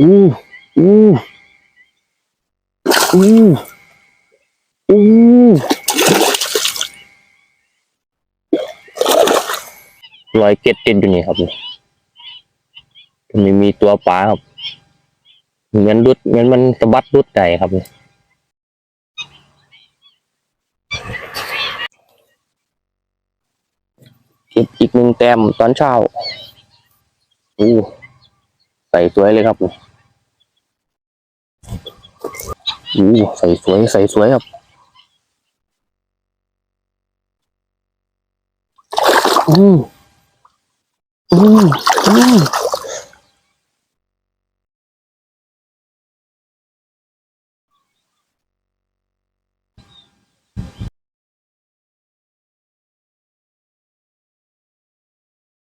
อู้อู้อู้อู้รอยเกล็ดติดอยู่นี่ครับมันมีตัวปลาครับเหมือนรุดเหมือนมันสะบัดรุดไก่ครับนี่เก็บอีกหนึ่งแต้มตอนเช้าอู้ใส่สวยเลยครับ นี่อู้ใส่สวยใส่สวยครับอืมอืมอืม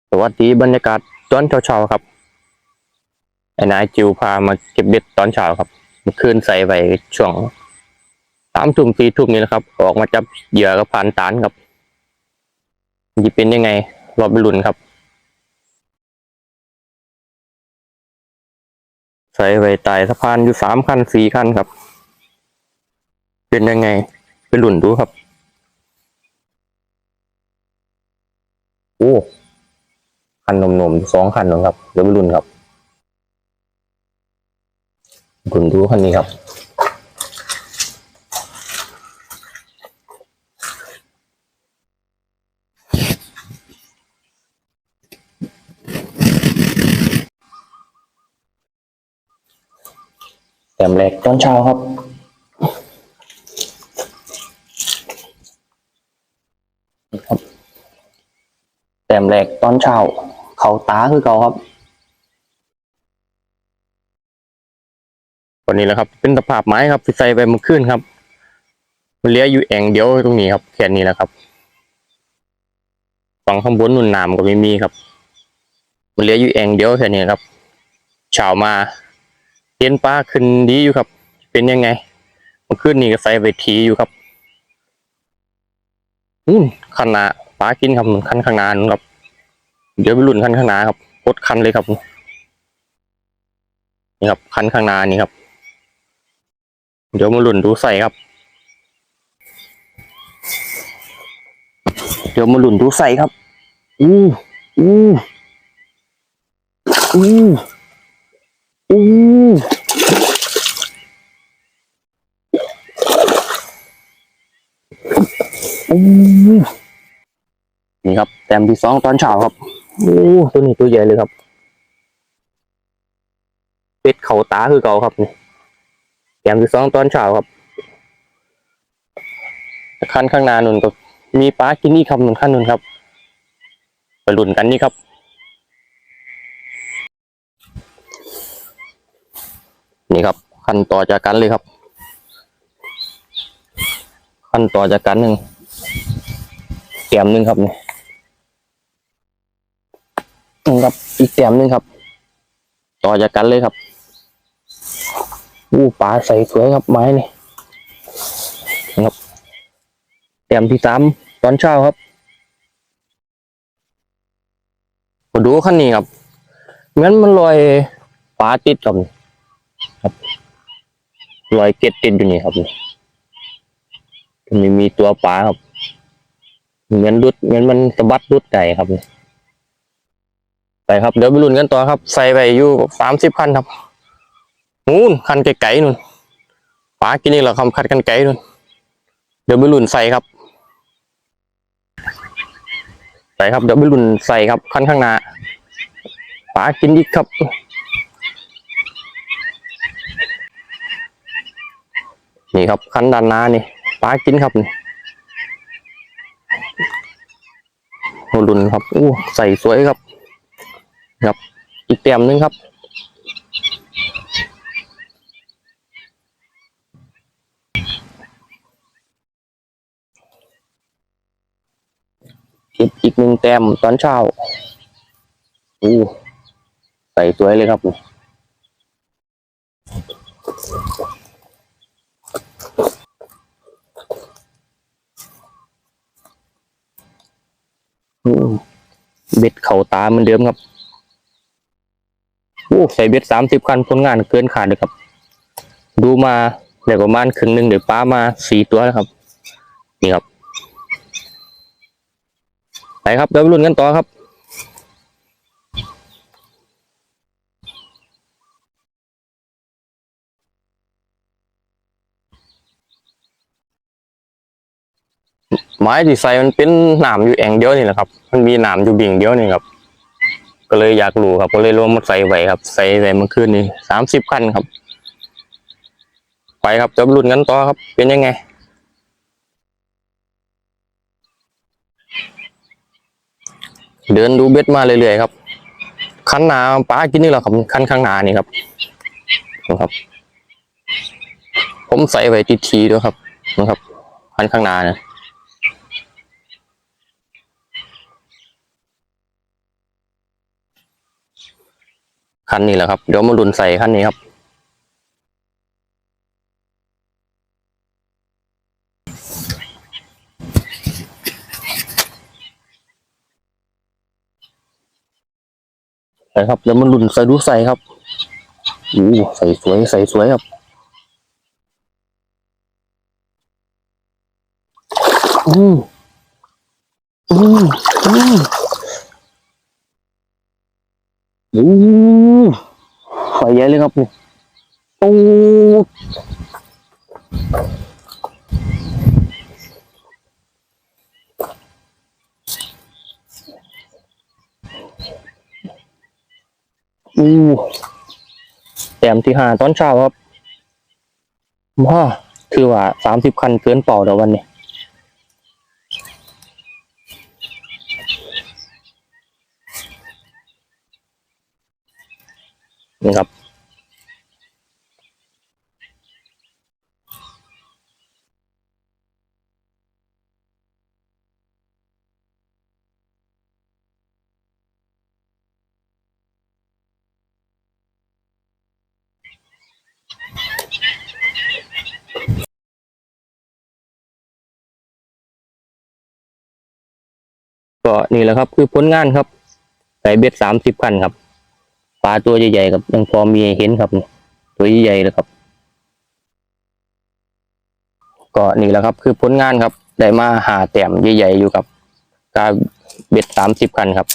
สวัสดีบรรยากาศตอนเช้าๆครับไอ้นายจิวพามาเก็บเบ็ดตอนเช้าครับเมื่อ คืนใส่ไปช่วงสามทุ่มสี่ทุ่มนี่นะครับ ออกมาจับเหยื่อกับผ่านตานครับจะเป็นยังไง รอไปลุ้นครับ ใส่ไว้ใต้สะพานอยู่สามคันสี่คันครับ เป็นยังไง ไปหลุนดูครับ โอ้คันนมๆสองคันนะครับ เดี๋ยวไปหลุนครับ หลุนดูคันนี้ครับ แต้มแรกตอนเช้าครับนี่ครับแต้มแรกตอนเช้า เขาตาคือเขาครับ วันนี้แหละครับ เป็นสภาพไม้ครับที่ใส่ไปมื่อคืนครับ มันเลี้ยอยู่แองเดียวตรงนี้ครับแค่นี้แหละครับฝั่งข้างบนนุ่นหน้ำก็ไม่มีครับ มันเลี้ยอยู่แองเดียวแค่นี้ครับเช้ามาเห็นปลาขึ้นดีอยู่ครับ เป็นยังไงมื่อคืนนี้ก็ใส่ไปทีอยู่ครับอืมคันนาปลากินครับคันข้างหน้านู่นครับ เดี๋ยวไปลุ่นคันข้างหน้าครับพดคันเลยครับนี่ครับคันข้างหน้านี่ครับ เดี๋ยวมาหลุ่นดูใส่ครับ เดี๋ยวมาหลุ่นดูใส่ครับอู้อู้อู้อู้อู้นี่ครับ แต้มที่สองตอนเช้าครับ โอ้ตัวนี้ตัวใหญ่เลยครับ เป็ดเขาตาคือเก่าครับนี่ แต้มที่สองตอนเช้าครับขั้นข้างหน้านุ่นก็มีปลากินนี่ครับนึ่งขั้นนุ่นครับ ไปลุ้นกันนี่ครับ นี่ครับ ขั้นต่อจากกันเลยครับ ขั้นต่อจากกันหนึ่งแต้มหนึ่งครับนี่ครับอีกแต้มหนึ่งครับ ต่อจากกันเลยครับ อู้ปลาใส่สวยครับไม้นี่ครับแต้มที่สามตอนเช้าครับมาดูขั้นนี้ครับงั้นมันลอยปลาติดกับรอยเกล็ดติดอยู่นี่ครับมันมีตัวปลาครับเหมือนรุดเหมือนมันสะบัดรุดไก่ครับไปครับเดี๋ยวไปลุ้นกันต่อครับ ใส่ไปอยู่สามสิบคันครับ นู่นคันไก่ๆนู่นปลากินนี่เหรอครับคันกันไก่นู่นเดี๋ยวไปลุ้นใส่ครับใส่ครับเดี๋ยวไปลุ้นใส่ครับคันข้างหน้าปลากินอีกครับนี่ครับคันด้านหน้านี่ปลากินครับนี่โหลุนครับอู้ใส่สวยครับ ครับอีกเต็มหนึงครับ เก็บอีกหนึ่ง แต้มตอนเช้าอู้ใส่สวยเลยครับเบ็ดเข่าตาเหมือนเดิมครับโอ้ใส่เบ็ดสามสิบคันผลงานเกินขาดเลยครับ ดูมาเดี๋ยวประมาณครึ่งหนึ่งเดี๋ยวป้ามาสี่ตัวแล้วครับ นี่ครับ ไปครับเดี๋ยวไปลุ้นกันต่อครับไม้ที่ใส่มันเป็นหนามอยู่แองเดียวนี่แหละครับ มันมีหนามอยู่บิ่งเดียวนี่ครับ ก็เลยอยากรู้ครับ ก็เลยรวมมาใส่ไว้ครับ ใส่ไว้เมื่อคืนนี้สามสิบคันครับ ไปครับจะรุ่นกันต่อครับ เป็นยังไง เดินดูเบ็ดมาเรื่อยๆครับคันหนาป้ากินนี่แหละครับคันข้างหนานี่ครับนะครับ ผมใส่ไว้ทีทีด้วยครับนะครับคันข้างหนานะคันนี้แหละครับเดี๋ยวมาลุนใส่คันนี้ครับ นะครับเดี๋ยวมาลุนใส่ดูใส่ครับอู้ใส่สวยใส่สวยครับอืมอืมอืมอู้ไฟใหญ่เลยครับนี่โอ้ อู้แต้มที่ห้าตอนเช้าครับว้าคือว่าสามสิบคันเกินเป่าเดี๋ยววันนี้นี่ครับ ก็นี่แหละครับคือผลงานครับใส่เบ็ดสามสิบคันครับปลาตัวใหญ่ๆครับยังพอมีเห็นครับตัวใหญ่ๆเลยครับ ก็นี่แหละครับ คือผลงานครับได้มาหาแต้มใหญ่ๆอยู่กับการเบ็ดสามสิบคันครับ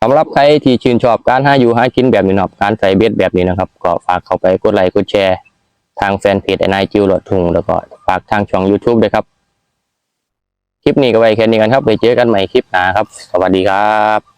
สำหรับใครที่ชื่นชอบการหาอยู่หากินแบบนี้นะครับการใส่เบ็ดแบบนี้นะครับ ก็ฝากเข้าไปกดไลค์กดแชร์ ทางแฟนเพจไอ้นายจิวหลอดทุงแล้วก็ฝากทางช่อง YouTube ด้วยครับ คลิปนี้ก็ไว้แค่นี้กันครับไปเจอกันใหม่คลิปหน้าครับ สวัสดีครับ